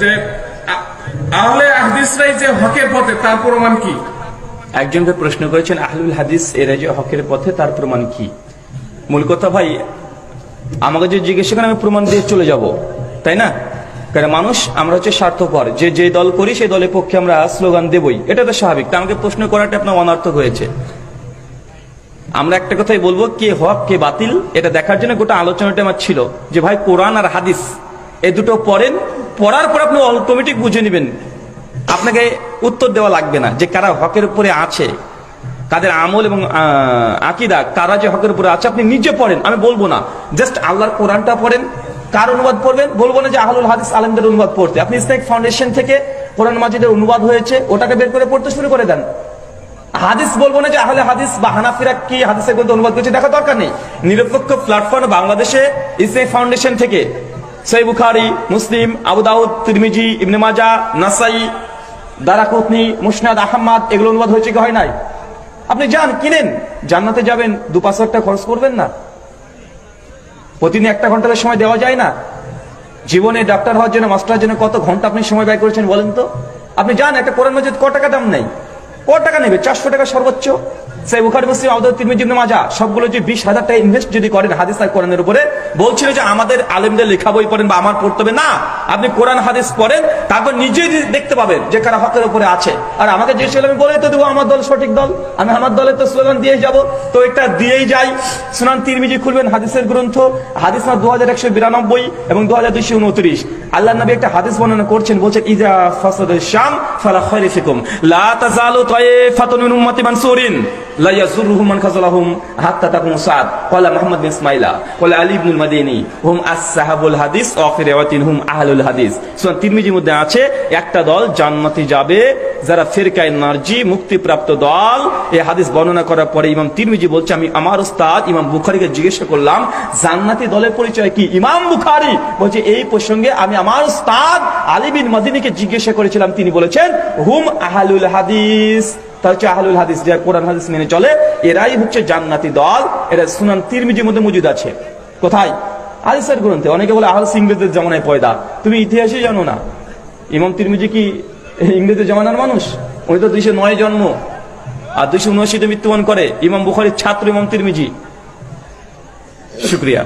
যে আহলে হাদিসরাই যে হকের পথে, তার প্রমাণ কি? একজনকে প্রশ্ন করেছেন, আহলুল হাদিস, এরা যে হকের পথে, তার প্রমাণ কি? মূল কথা, ভাই, আমাকে যে জিজ্ঞেস করেন, আমি প্রমাণ দিয়ে চলে যাব, তাই না? কারণ মানুষ, আমরা হচ্ছে স্বার্থপর, যে যে দল করি, সেই দলের পক্ষে আমরা স্লোগান দেবই, এটা তো স্বাভাবিক। তা আমাকে প্রশ্ন করাটা আপনার অনর্থক হয়েছে। আমরা একটা কথাই বলব, কে হক, কে বাতিল, এটা দেখার জন্য গোটা আলোচনাটা আমার ছিল, যে ভাই, কোরআন আর হাদিস এই দুটো পড়েন পড়ার পর আপনি অটোমেটিক বুঝে নেবেন। আপনাকে উত্তর দেওয়া লাগবে না যে কারা হকের উপরে আছে তাদের আমল এবং আকিদা, কারা যে হকের উপরে আছে আপনি নিজে পড়েন, আমি বলব না। জাস্ট আল্লাহর কোরআনটা পড়েন, কার অনুবাদ পড়বেন? বলব না যে আহলুল হাদিস আলমদের অনুবাদ পড়তে। আপনি ইসলামিক ফাউন্ডেশন থেকে কোরআন মাজিদের অনুবাদ হয়েছে, ওটাকে বের করে পড়তে শুরু করে দেন। হাদিস বলব না যে আহলে হাদিস বা হানাফিরা কি হাদিসের গ্রন্থ অনুবাদ করছে, দেখা দরকার নেই। নিরপেক্ষ প্ল্যাটফর্ম বাংলাদেশে ইসলামিক ফাউন্ডেশন থেকে সই বুখারি মুসলিম আবু দাউদ তিরমিজি ইবনে মাজা নাসাই দারাকুতনি মুসনাদ আহমদ এগুলো অনুবাদ হয়েছে কি হয় নাই? আপনি যান, কিনেন। জান্নাতে যাবেন দু পাঁচ টাকা খরচ করবেন না। প্রতিদিন একটা ঘণ্টার সময় দেওয়া যায় না। জীবনে ডাক্তার হওয়ার জন্য, মাস্টার জন্য কত ঘণ্টা আপনি সময় ব্যয় করেছেন বলেন তো? আপনি যান, একটা কোরআন মসজিদ ক টাকা দাম নেই? ক টাকা নেবে? চারশো টাকা সর্বোচ্চ। সেই বুখারি যদি বলছিল যে আমাদের আলেমদের লেখা বই পড়েন বা আমার পড়তে হবে। না, আপনি কোরআন, হাদিস পড়েন, তারপর নিজেই দেখতে পাবেন যে কারা আছে। দিয়েই যাই। সুনান তিরমিজি খুলবেন, হাদিসের গ্রন্থ, হাদিস না একশো বিরানব্বই এবং দু হাজার উনত্রিশ। আল্লাহ নবী একটা হাদিস বর্ণনা করছেন, বলছেন ইজা ফাসাদ শাম ফালা খায়রিফিকুম লা আছে, একটা দল জান্নাতে যাবে, যারা ফিরকায়ে নারজি, মুক্তিপ্রাপ্ত দল। এই হাদিস বর্ণনা করার পরে ইমাম তিরমিজি বলছে, আমি আমার উস্তাদ ইমাম বুখারীকে জিজ্ঞাসা করলাম, জান্নাতি দলের পরিচয় কি? ইমাম বুখারি বলছে, এই প্রসঙ্গে আমি আমার উস্তাদ আলী বিন মাদিনীকে জিজ্ঞাসা করেছিলাম। তিনি বলেছেন, হুম আহলুল হাদিস। তা হচ্ছে আহলুল হাদিস যারা কোরআন হাদিস মেনে চলে, এরাই হচ্ছে জান্নাতি দল। এরা সুনান তিরমিজির মধ্যে মজুদ আছে। কোথায়? হাদিসের গ্রন্থে। অনেকে বলে আহল ইংরেজদের জামানায় পয়দা। তুমি ইতিহাসে জানো না। ইমাম তিরমিজি কি ইংরেজের জামানার মানুষ? উনি তো দুইশো নয় জন্ম। আর দুইশো উনআশিতে মৃত্যুবরণ করে। ইমাম বুখারির ছাত্র ইমাম তিরমিজি। শুক্রিয়া।